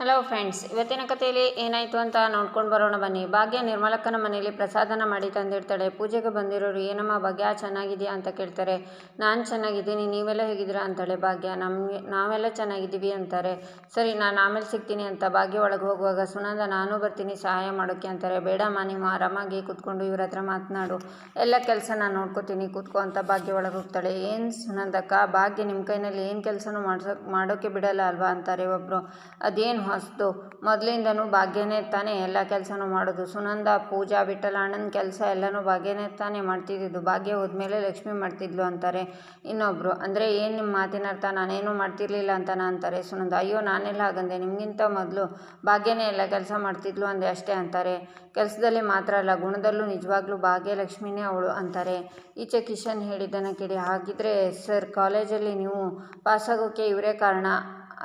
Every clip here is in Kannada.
ಹಲೋ ಫ್ರೆಂಡ್ಸ್ ಇವತ್ತಿನ ಕಥೆಯಲ್ಲಿ ಏನಾಯಿತು ಅಂತ ನೋಡ್ಕೊಂಡು ಬರೋಣ ಬನ್ನಿ. ಭಾಗ್ಯ ನಿರ್ಮಲಕ್ಕನ ಮನೆಯಲ್ಲಿ ಪ್ರಸಾದನ ಮಾಡಿ ತಂದಿರ್ತಾಳೆ ಪೂಜೆಗೆ ಬಂದಿರೋರು, ಏನಮ್ಮ ಭಾಗ್ಯ, ಚೆನ್ನಾಗಿದೆಯಾ ಅಂತ ಕೇಳ್ತಾರೆ. ನಾನು ಚೆನ್ನಾಗಿದ್ದೀನಿ, ನೀವೆಲ್ಲ ಹೇಗಿದ್ದೀರಾ ಅಂತಾಳೆ ಭಾಗ್ಯ. ನಮಗೆ, ನಾವೆಲ್ಲ ಚೆನ್ನಾಗಿದ್ದೀವಿ ಅಂತಾರೆ. ಸರಿ, ನಾನು ಆಮೇಲೆ ಸಿಗ್ತೀನಿ ಅಂತ ಭಾಗ್ಯ ಒಳಗೆ ಹೋಗುವಾಗ, ಸುನಂದ, ನಾನು ಬರ್ತೀನಿ, ಸಹಾಯ ಮಾಡೋಕ್ಕೆ ಅಂತಾರೆ. ಬೇಡಮ್ಮ, ನೀವು ಆರಾಮಾಗಿ ಕೂತ್ಕೊಂಡು ಇವ್ರ ಹತ್ರ ಮಾತನಾಡು. ಎಲ್ಲ ಕೆಲಸ ನಾನು ನೋಡ್ಕೋತೀನಿ, ಕೂತ್ಕೋ ಅಂತ ಭಾಗ್ಯ ಒಳಗೆ ಹೋಗ್ತಾಳೆ. ಏನು ಸುನಂದಕ್ಕ, ಭಾಗ್ಯ ನಿಮ್ಮ ಕೈನಲ್ಲಿ ಏನು ಕೆಲಸನೂ ಮಾಡ್ಸೋ ಮಾಡೋಕ್ಕೆ ಬಿಡಲ್ಲ ಅಲ್ವಾ ಅಂತಾರೆ ಒಬ್ಬರು ಅದೇನು ಹೊಸ್ತು. ಮೊದಲಿಂದನೂ ಭಾಗ್ಯನೇ ತಾನೇ ಎಲ್ಲ ಕೆಲಸನೂ ಮಾಡೋದು. ಸುನಂದ, ಪೂಜಾ, ವಿಠಲ, ಅಣ್ಣನ ಕೆಲಸ ಎಲ್ಲನೂ ಭಾಗ್ಯನೇ ತಾನೇ ಮಾಡ್ತಿದ್ದಿದ್ದು. ಭಾಗ್ಯ ಹೋದ್ಮೇಲೆ ಲಕ್ಷ್ಮಿ ಮಾಡ್ತಿದ್ಲು ಅಂತಾರೆ ಇನ್ನೊಬ್ಬರು ಅಂದರೆ ಏನು ನಿಮ್ಮ ಮಾತಿನ ಅರ್ಥ? ನಾನೇನು ಮಾಡ್ತಿರ್ಲಿಲ್ಲ ಅಂತನ ಅಂತಾರೆ ಸುನಂದ. ಅಯ್ಯೋ, ನಾನೆಲ್ಲ ಹಾಗಂದೆ? ನಿಮಗಿಂತ ಮೊದಲು ಭಾಗ್ಯನೇ ಎಲ್ಲ ಕೆಲಸ ಮಾಡ್ತಿದ್ಲು ಅಂದೆ ಅಷ್ಟೇ ಅಂತಾರೆ. ಕೆಲಸದಲ್ಲಿ ಮಾತ್ರ ಅಲ್ಲ, ಗುಣದಲ್ಲೂ ನಿಜವಾಗ್ಲೂ ಭಾಗ್ಯಲಕ್ಷ್ಮಿನೇ ಅವಳು ಅಂತಾರೆ. ಈಚೆ ಕಿಶನ್ ಹೇಳಿದ್ದನ್ನು ಕೇಳಿ, ಹಾಗಿದ್ರೆ ಸರ್, ಕಾಲೇಜಲ್ಲಿ ನೀವು ಪಾಸಾಗೋಕ್ಕೆ ಇವರೇ ಕಾರಣ?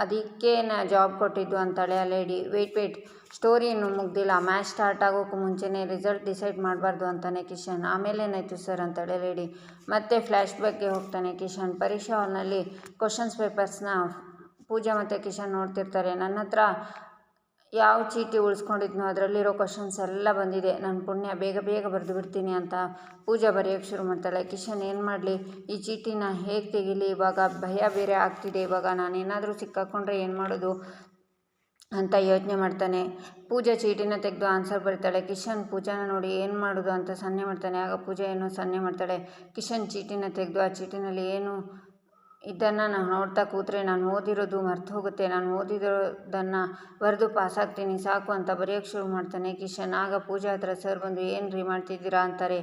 ಅದಕ್ಕೆ ನಾ ಜಾಬ್ ಕೊಟ್ಟಿದ್ದು ಅಂತಾಳೆ ಆ ಲೇಡಿ ವೆಯ್ಟ್ ವೆಯ್ಟ್ ಸ್ಟೋರಿ ಇನ್ನೂ ಮುಗ್ದಿಲ್ಲ. ಮ್ಯಾಚ್ ಸ್ಟಾರ್ಟ್ ಆಗೋಕ್ಕೂ ಮುಂಚೆನೇ ರಿಸಲ್ಟ್ ಡಿಸೈಡ್ ಮಾಡಬಾರ್ದು ಅಂತಾನೆ ಕಿಶನ್. ಆಮೇಲೆ ಏನಾಯಿತು ಸರ್ ಅಂತಾಳೆ ಲೇಡಿ ಮತ್ತೆ ಫ್ಲ್ಯಾಶ್ ಬ್ಯಾಕ್ಗೆ ಹೋಗ್ತಾನೆ ಕಿಶನ್. ಪರೀಕ್ಷಾ ಹಾಲ್ನಲ್ಲಿ ಕ್ವಶನ್ಸ್ ಪೇಪರ್ಸ್ನ ಪೂಜಾ ಮತ್ತು ಕಿಶನ್ ನೋಡ್ತಿರ್ತಾರೆ. ನನ್ನ ಹತ್ರ ಯಾವ ಚೀಟಿ ಉಳಿಸ್ಕೊಂಡಿದ್ನೋ ಅದರಲ್ಲಿರೋ ಕ್ವಶನ್ಸ್ ಎಲ್ಲ ಬಂದಿದೆ. ನನ್ನ ಪುಣ್ಯ, ಬೇಗ ಬೇಗ ಬರೆದು ಬಿಡ್ತೀನಿ ಅಂತ ಪೂಜಾ ಬರೆಯೋಕ್ಕೆ ಶುರು ಮಾಡ್ತಾಳೆ. ಕಿಶನ್, ಏನು ಮಾಡಲಿ? ಈ ಚೀಟಿನ ಹೇಗೆ ತೆಗಿಲಿ? ಇವಾಗ ಭಯ ಬೇರೆ ಆಗ್ತಿದೆ. ಇವಾಗ ನಾನೇನಾದರೂ ಸಿಕ್ಕಾಕೊಂಡ್ರೆ ಏನು ಮಾಡೋದು ಅಂತ ಯೋಚನೆ ಮಾಡ್ತಾನೆ. ಪೂಜಾ ಚೀಟಿನ ತೆಗೆದು ಆನ್ಸರ್ ಬರ್ತಾಳೆ. ಕಿಶನ್, ಪೂಜಾನ ನೋಡಿ ಏನು ಮಾಡೋದು ಅಂತ ಸನ್ನೆ ಮಾಡ್ತಾನೆ. ಆಗ ಪೂಜಾ ಏನೋ ಸನ್ನೆ ಮಾಡ್ತಾಳೆ. ಕಿಶನ್, ಚೀಟಿನ ತೆಗೆದು ಆ ಚೀಟಿನಲ್ಲಿ ಏನು ಇದನ್ನು ನಾನು ನೋಡ್ತಾ ಕೂತ್ರೆ ನಾನು ಓದಿರೋದು ಮರ್ತು ಹೋಗುತ್ತೆ. ನಾನು ಓದಿರೋದನ್ನು ಬರೆದು ಪಾಸಾಗ್ತೀನಿ ಸಾಕು ಅಂತ ಬರೆಯೋಕ್ಕೆ ಶುರು ಮಾಡ್ತಾನೆ. ಕಿಶನ್, ಆಗ ಪೂಜಾ ಹತ್ರ ಸರ್ ಬಂದು ಏನು ರೀ ಮಾಡ್ತಿದ್ದೀರಾ? ಅಂತಾರೆ.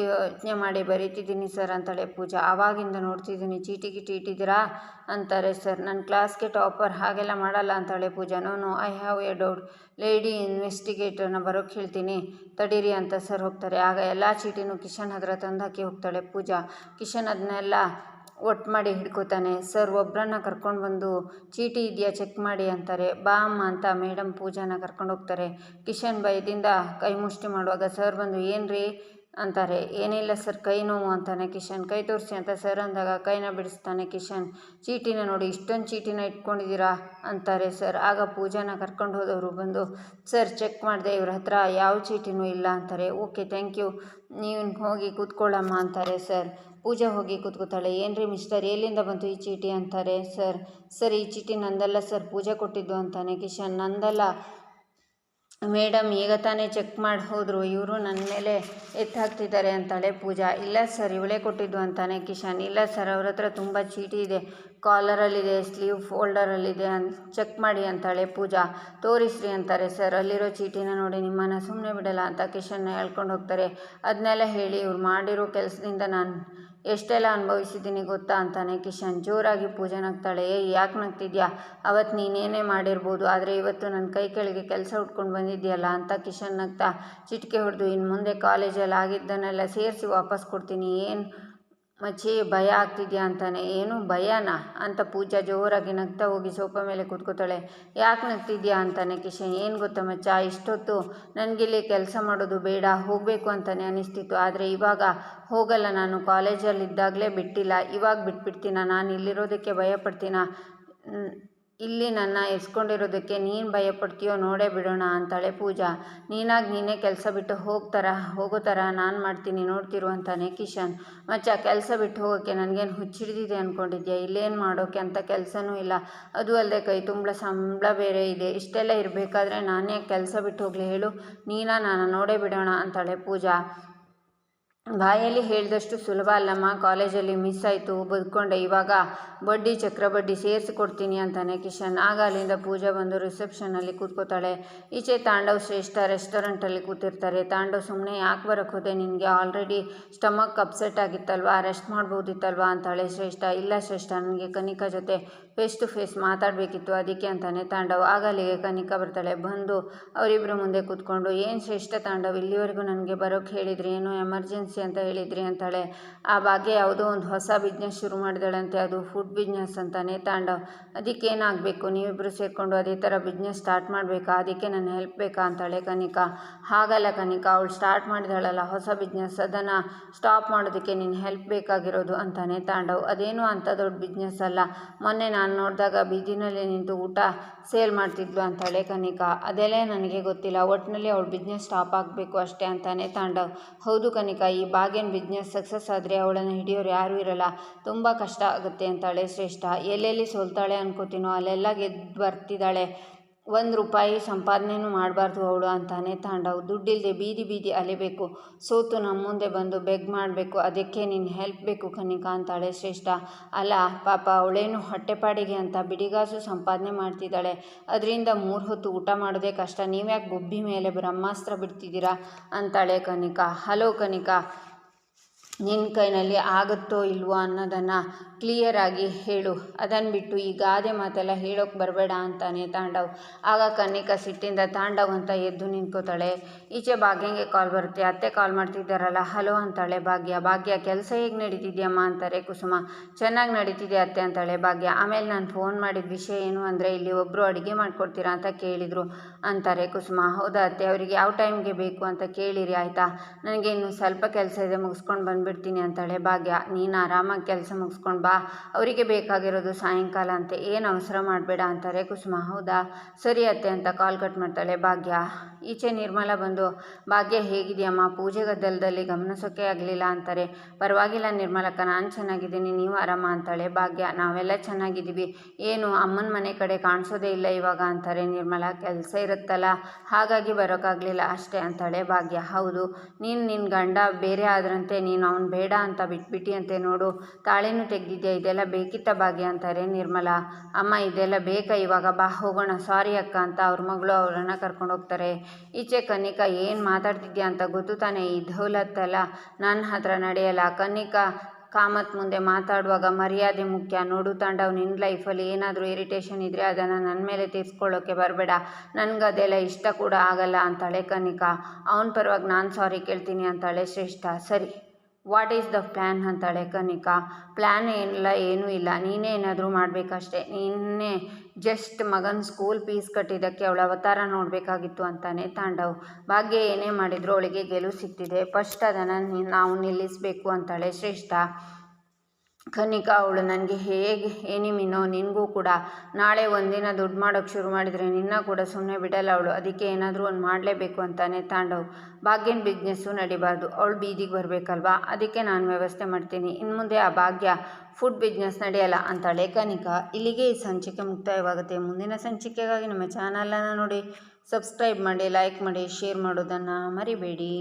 ಯೋಚನೆ ಮಾಡಿ ಬರೀತಿದ್ದೀನಿ ಸರ್ ಅಂತಾಳೆ ಪೂಜಾ. ಆವಾಗಿಂದ ನೋಡ್ತಿದ್ದೀನಿ. ಚೀಟಿ ಗಿಟಿ ಇಟ್ಟಿದ್ದೀರಾ? ಅಂತಾರೆ ಸರ್ ನನ್ನ ಕ್ಲಾಸ್ಗೆ ಟಾಪರ್ ಹಾಗೆಲ್ಲ ಮಾಡಲ್ಲ ಅಂತಾಳೆ Pooja. No I have a doubt lady ಇನ್ವೆಸ್ಟಿಗೇಟರ್ನ ಬರೋಕ್ಕೆ ಹೇಳ್ತೀನಿ. ತಡೀರಿ ಅಂತ ಸರ್ ಹೋಗ್ತಾರೆ. ಆಗ ಎಲ್ಲ ಚೀಟಿನೂ ಕಿಶನ್ ಹತ್ರ ತಂದಾಕಿ ಹೋಗ್ತಾಳೆ ಪೂಜಾ. ಕಿಶನ್ ಅದನ್ನೆಲ್ಲ ಒಟ್ಟು ಮಾಡಿ ಹಿಡ್ಕೋತಾನೆ, ಸರ್ ಒಬ್ಬರನ್ನ ಕರ್ಕೊಂಡು ಬಂದು ಚೀಟಿ ಇದೆಯಾ ಚೆಕ್ ಮಾಡಿ ಅಂತಾರೆ. ಬಾ ಅಮ್ಮ ಅಂತ ಮೇಡಮ್ ಪೂಜಾನ ಕರ್ಕೊಂಡು ಹೋಗ್ತಾರೆ. ಕಿಶನ್ ಭಯದಿಂದ ಕೈ ಮುಷ್ಟಿ ಮಾಡುವಾಗ, ಸರ್, ಬಂದು ಏನು ರೀ? ಅಂತಾರೆ. ಏನಿಲ್ಲ ಸರ್, ಕೈ ನೋವು ಅಂತಾನೆ ಕಿಶನ್. ಕೈ ತೋರಿಸಿ ಅಂತ ಸರ್ ಅಂದಾಗ ಕೈನ ಬಿಡಿಸ್ತಾನೆ ಕಿಶನ್. ಚೀಟಿನ ನೋಡಿ, ಇಷ್ಟೊಂದು ಚೀಟಿನ ಇಟ್ಕೊಂಡಿದ್ದೀರಾ? ಅಂತಾರೆ ಸರ್. ಆಗ ಪೂಜಾನ ಕರ್ಕೊಂಡು ಹೋದವರು ಬಂದು, ಸರ್, ಚೆಕ್ ಮಾಡಿದೆ ಇವ್ರ ಹತ್ರ ಯಾವ ಚೀಟಿನೂ ಇಲ್ಲ ಅಂತಾರೆ. Okay, thank you. ನೀವು ಹೋಗಿ ಕೂತ್ಕೊಳ್ಳಮ್ಮ ಅಂತಾರೆ ಸರ್. ಪೂಜಾ ಹೋಗಿ ಕೂತ್ಕೋತಾಳೆ ಏನ್ರಿ ಮಿಸ್ಟರ್ ಎಲ್ಲಿಂದ ಬಂತು ಈ ಚೀಟಿ ಅಂತಾರೆ? ಸರ್ ಸರ್, ಈ ಚೀಟಿ ನಂದಲ್ಲ ಸರ್, ಪೂಜಾ ಕೊಟ್ಟಿದ್ದು ಅಂತಾನೆ ಕಿಶನ್. ನಂದಲ್ಲ. ಮೇಡಮ್ ಈಗ ತಾನೇ ಚೆಕ್ ಮಾಡಿ ಹೋದರು. ಇವರು ನನ್ನ ಮೇಲೆ ಎತ್ತಾಕ್ತಿದ್ದಾರೆ ಅಂತಾಳೆ ಪೂಜಾ. ಇಲ್ಲ ಸರ್, ಇವಳೇ ಕೊಟ್ಟಿದ್ದು ಅಂತಾನೆ ಕಿಶನ್. ಇಲ್ಲ ಸರ್, ಅವ್ರ ಹತ್ರ ತುಂಬ ಚೀಟಿ ಇದೆ. ಕಾಲರಲ್ಲಿದೆ, ಸ್ಲೀವ್ ಫೋಲ್ಡರಲ್ಲಿದೆ ಅನ್, ಚೆಕ್ ಮಾಡಿ ಅಂತಾಳೆ ಪೂಜಾ. ತೋರಿಸ್ರಿ ಅಂತಾರೆ ಸರ್. ಅಲ್ಲಿರೋ ಚೀಟಿನ ನೋಡಿ ನಿಮ್ಮನ್ನು ಸುಮ್ಮನೆ ಬಿಡಲ್ಲ ಅಂತ ಕಿಶನ್ನ ಹೇಳ್ಕೊಂಡು ಹೋಗ್ತಾರೆ. ಅದನ್ನೆಲ್ಲ ಹೇಳಿ ಇವ್ರು ಮಾಡಿರೋ ಕೆಲಸದಿಂದ ನಾನು ಎಷ್ಟೆಲ್ಲ ಅನುಭವಿಸಿದ್ದೀನಿ ಗೊತ್ತಾ ಅಂತಾನೆ ಕಿಶನ್. ಜೋರಾಗಿ ಪೂಜೆ ನಗ್ತಾಳೆ. ಏ ಯಾಕೆ ನಗ್ತಿದ್ಯಾ? ಅವತ್ತು ನೀನೇನೇ ಮಾಡಿರ್ಬೋದು, ಆದರೆ ಇವತ್ತು ನನ್ನ ಕೈ ಕೆಳಗೆ ಕೆಲಸ ಉಟ್ಕೊಂಡು ಬಂದಿದ್ಯಲ್ಲ ಅಂತ ಕಿಶನ್ ನಗ್ತಾ ಚಿಟಿಕೆ ಹೊಡೆದು ಇನ್ನು ಮುಂದೆ ಕಾಲೇಜಲ್ಲಿ ಆಗಿದ್ದನ್ನೆಲ್ಲ ಸೇರಿಸಿ ವಾಪಸ್ ಕೊಡ್ತೀನಿ. ಏನು ಮಚ್ಚಿ ಭಯ ಆಗ್ತಿದ್ಯಾ ಅಂತಾನೆ. ಏನು ಭಯನಾ? ಅಂತ ಪೂಜಾ ಜೋರಾಗಿ ನಗ್ತಾ ಹೋಗಿ ಸೋಫಾ ಮೇಲೆ ಕೂತ್ಕೋತಾಳೆ ಯಾಕೆ ನಗ್ತಿದ್ಯಾ ಅಂತಾನೆ ಕಿಶನ್. ಏನು ಗೊತ್ತಾ ಮಚ್ಚ? ಇಷ್ಟೊತ್ತು ನನಗಿಲ್ಲಿ ಕೆಲಸ ಮಾಡೋದು ಬೇಡ, ಹೋಗಬೇಕು ಅಂತಾನೆ ಅನಿಸ್ತಿತ್ತು. ಆದರೆ ಇವಾಗ ಹೋಗಲ್ಲ ನಾನು. ಕಾಲೇಜಲ್ಲಿದ್ದಾಗಲೇ ಬಿಟ್ಟಿಲ್ಲ. ಇವಾಗ ಬಿಟ್ಬಿಡ್ತೀನ? ನಾನು ಇಲ್ಲಿರೋದಕ್ಕೆ ಭಯಪಡ್ತೀನ? ಇಲ್ಲಿ ನನ್ನ ಎಸ್ಕೊಂಡಿರೋದಕ್ಕೆ ನೀನು ಭಯಪಡ್ತೀಯೋ ನೋಡೇ ಬಿಡೋಣ ಅಂತಾಳೆ ಪೂಜಾ. ನೀನಾಗಿ ನೀನೇ ಕೆಲಸ ಬಿಟ್ಟು ಹೋಗ್ತಾರ ಹೋಗೋ ಥರ ನಾನು ಮಾಡ್ತೀನಿ ನೋಡ್ತಿರು ಅಂತಾನೆ ಕಿಶನ್. ಮಚ್ಚ, ಕೆಲಸ ಬಿಟ್ಟು ಹೋಗೋಕ್ಕೆ ನನಗೇನು ಹುಚ್ಚಿಡ್ದಿದೆ ಅಂದ್ಕೊಂಡಿದ್ಯಾ ಇಲ್ಲೇನು ಮಾಡೋಕ್ಕೆ ಅಂತ ಕೆಲಸನೂ ಇಲ್ಲ. ಅದು ಅಲ್ಲದೆ ಕೈ ತುಂಬ ಸಂಬಳ ಬೇರೆ ಇದೆ. ಇಷ್ಟೆಲ್ಲ ಇರಬೇಕಾದ್ರೆ ನಾನೇ ಕೆಲಸ ಬಿಟ್ಟು ಹೋಗಲಿ, ಹೇಳು. ನೀನಾ, ನಾನು ನೋಡೇ ಬಿಡೋಣ ಅಂತಾಳೆ ಪೂಜಾ. ಬಾಯಲ್ಲಿ ಹೇಳಿದಷ್ಟು ಸುಲಭ ಅಲ್ಲಮ್ಮ. ಕಾಲೇಜಲ್ಲಿ ಮಿಸ್ ಆಯಿತು, ಬದುಕೊಂಡೆ. ಇವಾಗ ಬಡ್ಡಿ, ಚಕ್ರ ಬಡ್ಡಿ ಸೇರಿಸಿ ಕೊಡ್ತೀನಿ ಅಂತಾನೆ ಕಿಶನ್. ಆಗ ಅಲ್ಲಿಂದ ಪೂಜಾ ಬಂದು ರಿಸೆಪ್ಷನಲ್ಲಿ ಕೂತ್ಕೋತಾಳೆ. ಈಚೆ ತಾಂಡವ್ ಶ್ರೇಷ್ಠ ರೆಸ್ಟೋರೆಂಟಲ್ಲಿ ಕೂತಿರ್ತಾರೆ. ತಾಂಡವ್ ಸುಮ್ಮನೆ ಯಾಕೆ ಬರೋಕ್ಕೆ ಹೋದೆ? ನಿನಗೆ ಆಲ್ರೆಡಿ ಸ್ಟಮಕ್ ಅಪ್ಸೆಟ್ ಆಗಿತ್ತಲ್ವಾ? ರೆಸ್ಟ್ ಮಾಡ್ಬೋದಿತ್ತಲ್ವಾ? ಅಂತಾಳೆ ಶ್ರೇಷ್ಠ. ಇಲ್ಲ ಶ್ರೇಷ್ಠ, ನನಗೆ ಕನಿಕಾ ಜೊತೆ ಫೇಸ್ ಟು ಫೇಸ್ ಮಾತಾಡಬೇಕಿತ್ತು, ಅದಕ್ಕೆ ಅಂತಾನೆ ತಾಂಡವ್. ಆಗ ಅಲ್ಲಿಗೆ ಕನಿಕಾ ಬರ್ತಾಳೆ. ಬಂದು ಅವರಿಬ್ಬರು ಮುಂದೆ ಕೂತ್ಕೊಂಡು, ಏನು ಶ್ರೇಷ್ಠ ತಾಂಡವ್, ಇಲ್ಲಿವರೆಗೂ ನನಗೆ ಬರೋಕ್ಕೆ ಹೇಳಿದ್ರಿ, ಏನೋ ಎಮರ್ಜೆನ್ಸಿ ಅಂತ ಹೇಳಿದ್ರಿ ಅಂತಾಳೆ. ಆ ಭಾಗ್ಯ ಯಾವುದೋ ಒಂದು ಹೊಸ ಬಿಸ್ನೆಸ್ ಶುರು ಮಾಡಿದಾಳಂತೆ, ಅದು ಫುಡ್ ಬಿಸ್ನೆಸ್ ಅಂತಾನೆ ತಾಂಡವ್. ಅದಕ್ಕೇನಾಗಬೇಕು ನೀವಿಬ್ಬರು ಸೇರಿಕೊಂಡು ಅದೇ ಥರ ಬಿಸ್ನೆಸ್ ಸ್ಟಾರ್ಟ್ ಮಾಡಬೇಕಾ? ಅದಕ್ಕೆ ನಾನು ಹೆಲ್ಪ್ ಬೇಕಾ? ಅಂತಾಳೆ ಕನಿಕಾ. ಹಾಗಲ್ಲ ಕನಿಕಾ, ಅವಳು ಸ್ಟಾರ್ಟ್ ಮಾಡಿದಾಳಲ್ಲ, ಹೊಸ ಬಿಸ್ನೆಸ್ ಅದನ್ನು ಸ್ಟಾಪ್ ಮಾಡೋದಕ್ಕೆ ನೀನು ಹೆಲ್ಪ್ ಬೇಕಾಗಿರೋದು ಅಂತಾನೆ ತಾಂಡವ್. ಅದೇನು ಅಂಥ ದೊಡ್ಡ ಬಿಸ್ನೆಸ್ ಅಲ್ಲ. ಮೊನ್ನೆ ನಾನು ನಾನು ನೋಡಿದಾಗ ಬೀದಿನಲ್ಲಿ ನಿಂತು ಊಟ ಸೇಲ್ ಮಾಡ್ತಿದ್ಲು ಅಂತಾಳೆ ಕನಿಕಾ. ಅದೆಲ್ಲ ನನಗೆ ಗೊತ್ತಿಲ್ಲ. ಒಟ್ಟಿನಲ್ಲಿ ಅವಳು ಬಿಸ್ನೆಸ್ ಸ್ಟಾಪ್ ಆಗಬೇಕು ಅಷ್ಟೇ ಅಂತಾನೆ ತಾಂಡವ್ ಹೌದು ಕನಿಕಾ, ಈ ಬಾಗೇನ್ ಬಿಸ್ನೆಸ್ ಸಕ್ಸಸ್ ಆದರೆ ಅವಳನ್ನು ಹಿಡಿಯೋರು ಯಾರೂ ಇರಲ್ಲ. ತುಂಬ ಕಷ್ಟ ಆಗುತ್ತೆ ಅಂತಾಳೆ ಶ್ರೇಷ್ಠ. ಎಲ್ಲೆಲ್ಲಿ ಸೋಲ್ತಾಳೆ ಅನ್ಕೋತೀನೋ ಅಲ್ಲೆಲ್ಲ ಗೆದ್ದು ಬರ್ತಿದ್ದಾಳೆ. ಒಂದು ರೂಪಾಯಿ ಸಂಪಾದನೆನೂ ಮಾಡಬಾರ್ದು ಅವಳು ಅಂತಾನೆ ತಾಂಡವ್ ದುಡ್ಡಿಲ್ಲದೆ ಬೀದಿ ಬೀದಿ ಅಲೆಬೇಕು. ಸೋತು ನಮ್ಮ ಮುಂದೆ ಬಂದು ಬೆಗ್ ಮಾಡಬೇಕು. ಅದಕ್ಕೆ ನಿನ್ನ ಹೆಲ್ಪ್ ಬೇಕು ಕನಿಕ ಅಂತಾಳೆ ಶ್ರೇಷ್ಠ. ಅಲ್ಲ, ಪಾಪ ಅವಳೇನು ಹೊಟ್ಟೆಪಾಡಿಗೆ ಅಂತ ಬಿಡಿಗಾಸು ಸಂಪಾದನೆ ಮಾಡ್ತಿದ್ದಾಳೆ. ಅದರಿಂದ ಮೂರು ಹೊತ್ತು ಊಟ ಮಾಡೋದೇ ಕಷ್ಟ. ನೀವ್ಯಾಕೆ ಗುಬ್ಬಿ ಮೇಲೆ ಬ್ರಹ್ಮಾಸ್ತ್ರ ಬಿಡ್ತಿದ್ದೀರಾ? ಅಂತಾಳೆ ಕನಿಕ. ಹಲೋ ಕನಿಕಾ. ನಿನ್ನ ಕೈನಲ್ಲಿ ಆಗುತ್ತೋ ಇಲ್ವೋ ಅನ್ನೋದನ್ನು ಕ್ಲಿಯರಾಗಿ ಹೇಳು. ಅದನ್ನು ಬಿಟ್ಟು ಈ ಗಾದೆ ಮಾತೆಲ್ಲ ಹೇಳೋಕೆ ಬರಬೇಡ ಅಂತಾನೆ ತಾಂಡವ್. ಆಗ ಕನ್ನಿಕಾ ಸಿಟ್ಟಿಂದ ತಾಂಡವ್ ಅಂತ ಎದ್ದು ನಿಂತ್ಕೋತಾಳೆ. ಈಚೆ ಭಾಗ್ಯಂಗೆ ಕಾಲ್ ಬರುತ್ತೆ. ಅತ್ತೆ ಕಾಲ್ ಮಾಡ್ತಿದ್ದಾರಲ್ಲ, ಹಲೋ ಅಂತಾಳೆ ಭಾಗ್ಯ. ಭಾಗ್ಯ, ಕೆಲಸ ಹೇಗೆ ನಡೀತಿದ್ಯಮ್ಮ? ಅಂತಾರೆ ಕುಸುಮ. ಚೆನ್ನಾಗಿ ನಡೀತಿದೆ ಅತ್ತೆ ಅಂತಾಳೆ ಭಾಗ್ಯ. ಆಮೇಲೆ ನಾನು ಫೋನ್ ಮಾಡಿದ ವಿಷಯ ಏನು ಅಂದರೆ, ಇಲ್ಲಿ ಒಬ್ಬರು ಅಡುಗೆ ಮಾಡ್ಕೊಡ್ತೀರಾ? ಅಂತ ಕೇಳಿದರು. ಅಂತಾರೆ, ಕುಸುಮ, ಹೌದಾ ಅತ್ತೆ? ಅವರಿಗೆ ಯಾವ ಟೈಮ್ಗೆ ಬೇಕು ಅಂತ ಕೇಳಿರಿ, ಆಯಿತಾ? ನನಗೆ ಇನ್ನು ಸ್ವಲ್ಪ ಕೆಲಸ ಇದೆ, ಮುಗಿಸ್ಕೊಂಡು ಬಂದುಬಿಡ್ತೀನಿ, ಅಂತಾಳೆ ಭಾಗ್ಯ. ನೀನು ಆರಾಮಾಗಿ ಕೆಲಸ ಮುಗಿಸ್ಕೊಂಡು ಬಾ. ಅವರಿಗೆ ಬೇಕಾಗಿರೋದು ಸಾಯಂಕಾಲ ಅಂತ. ಏನು ಅವಸರ ಮಾಡಬೇಡ, ಅಂತಾರೆ ಕುಸುಮ. ಹೌದಾ? ಸರಿ ಅತ್ತೆ, ಅಂತ ಕಾಲ್ ಕಟ್ ಮಾಡ್ತಾಳೆ ಭಾಗ್ಯ. ಈಚೆ ನಿರ್ಮಲ ಬಂದು, ಭಾಗ್ಯ, ಹೇಗಿದೆಯಮ್ಮ? ಪೂಜೆ ಗದ್ದಲದಲ್ಲಿ ಗಮನಿಸೋಕೆ ಆಗಲಿಲ್ಲ, ಅಂತಾರೆ. ಪರವಾಗಿಲ್ಲ ನಿರ್ಮಲಕ್ಕ, ನಾನು ಚೆನ್ನಾಗಿದ್ದೀನಿ, ನೀವು ಆರಾಮ, ಅಂತಾಳೆ ಭಾಗ್ಯ. ನಾವೆಲ್ಲ ಚೆನ್ನಾಗಿದ್ದೀವಿ. ಏನು, ಅಮ್ಮನ ಮನೆ ಕಡೆ ಕಾಣಿಸೋದೇ ಇಲ್ಲ ಇವಾಗ, ಅಂತಾರೆ ನಿರ್ಮಲ. ಕೆಲಸ ಇರುತ್ತಲ್ಲ? ಹಾಗಾಗಿ ಬರೋಕ್ಕಾಗಲಿಲ್ಲ ಅಷ್ಟೇ ಅಂತಾಳೆ ಭಾಗ್ಯ. ಹೌದು, ನೀನು ನಿನ್ನ ಗಂಡ ಬೇರೆ ಆದ್ರಂತೆ, ನೀನು ಅವ್ನು ಬೇಡ ಅಂತ ಬಿಟ್ಬಿಟ್ಟಿ ಅಂತೆ ನೋಡು. ತಾಳೆನೂ ತೆಗ್ದಿದ್ಯಾ? ಇದೆಲ್ಲ ಬೇಕಿತ್ತ ಭಾಗ್ಯ ಅಂತಾರೆ ನಿರ್ಮಲ. ಅಮ್ಮ, ಇದೆಲ್ಲ ಬೇಕಾ ಇವಾಗ? ಬಾ, ಹೋಗೋಣ. ಸಾರಿ ಅಕ್ಕ ಅಂತ ಅವ್ರ ಮಗಳು ಅವರನ್ನು ಕರ್ಕೊಂಡು ಹೋಗ್ತಾರೆ. ಈಚೆ ಕನ್ನಿಕ ಏನು ಮಾತಾಡ್ತಿದ್ಯಾ ಅಂತ ಗೊತ್ತು ತಾನೇ. ಈ ದೌಲತ್ತಲ್ಲ ನನ್ನ ಹತ್ರ ನಡೆಯಲ್ಲ. ಕನ್ನಿಕಾ ಕಾಮತ್ ಮುಂದೆ ಮಾತಾಡುವಾಗ ಮರ್ಯಾದೆ ಮುಖ್ಯ. ನೋಡು ತಾಂಡವ್ ನಿನ್ನ ಲೈಫಲ್ಲಿ ಏನಾದರೂ ಇರಿಟೇಷನ್ ಇದ್ದರೆ ಅದನ್ನು ನನ್ನ ಮೇಲೆ ತೀರ್ಸ್ಕೊಳ್ಳೋಕ್ಕೆ ಬರಬೇಡ. ನನಗೆ ಅದೆಲ್ಲ ಇಷ್ಟ ಕೂಡ ಆಗಲ್ಲ, ಅಂತಾಳೆ ಕನಿಕಾ. ಅವನ ಪರವಾಗಿ ನಾನು ಸಾರಿ ಕೇಳ್ತೀನಿ ಅಂತಾಳೆ ಶ್ರೇಷ್ಠ. ಸರಿ. ವಾಟ್ ಈಸ್ ದ ಪ್ಲ್ಯಾನ್ ಅಂತಾಳೆ ಕನಿಕಾ? ಪ್ಲ್ಯಾನ್ ಏನಿಲ್ಲ, ಏನೂ ಇಲ್ಲ. ನೀನೇ ಏನಾದರೂ ಮಾಡಬೇಕಷ್ಟೆ. ನೀನೇ ಜಸ್ಟ್ ಮಗನ ಸ್ಕೂಲ್ ಫೀಸ್ ಕಟ್ಟಿದ್ದಕ್ಕೆ ಅವಳ ಅವತಾರ ನೋಡಬೇಕಾಗಿತ್ತು ಅಂತಾನೆ ತಾಂಡವ್. ಭಾಗ್ಯ ಏನೇ ಮಾಡಿದರೂ ಅವಳಿಗೆ ಗೆಲುವು ಸಿಕ್ತಿದೆ. ಫಸ್ಟ್ ಅದನ್ನು ನಾವು ನಿಲ್ಲಿಸಬೇಕು ಅಂತಾಳೆ ಶ್ರೇಷ್ಠ. ಕನಿಕಾ ಅವಳು ನನಗೆ ಹೇಗೆ ಏನಿಮಿನೋ ನಿನಗೂ ಕೂಡ. ನಾಳೆ ಒಂದಿನ ದುಡ್ಡು ಮಾಡೋಕ್ಕೆ ಶುರು ಮಾಡಿದರೆ ನಿನ್ನ ಕೂಡ ಸುಮ್ಮನೆ ಬಿಡಲ್ಲ ಅವಳು. ಅದಕ್ಕೆ ಏನಾದರೂ ಒಂದು ಮಾಡಲೇಬೇಕು ಅಂತಾನೆ ತಾಂಡವ್. ಭಾಗ್ಯನ ಬಿಸ್ನೆಸ್ಸು ನಡಿಬಾರ್ದು. ಅವಳು ಬೀದಿಗೆ ಬರಬೇಕಲ್ವಾ? ಅದಕ್ಕೆ ನಾನು ವ್ಯವಸ್ಥೆ ಮಾಡ್ತೀನಿ. ಇನ್ನು ಮುಂದೆ ಆ ಭಾಗ್ಯ ಫುಡ್ ಬಿಸ್ನೆಸ್ ನಡೆಯಲ್ಲ ಅಂತಾಳೆ ಕನಿಕಾ. ಇಲ್ಲಿಗೆ ಈ ಸಂಚಿಕೆ ಮುಕ್ತಾಯವಾಗುತ್ತೆ. ಮುಂದಿನ ಸಂಚಿಕೆಗಾಗಿ ನಮ್ಮ ಚಾನಲನ್ನು ನೋಡಿ. ಸಬ್ಸ್ಕ್ರೈಬ್ ಮಾಡಿ, ಲೈಕ್ ಮಾಡಿ, ಶೇರ್ ಮಾಡೋದನ್ನು ಮರಿಬೇಡಿ.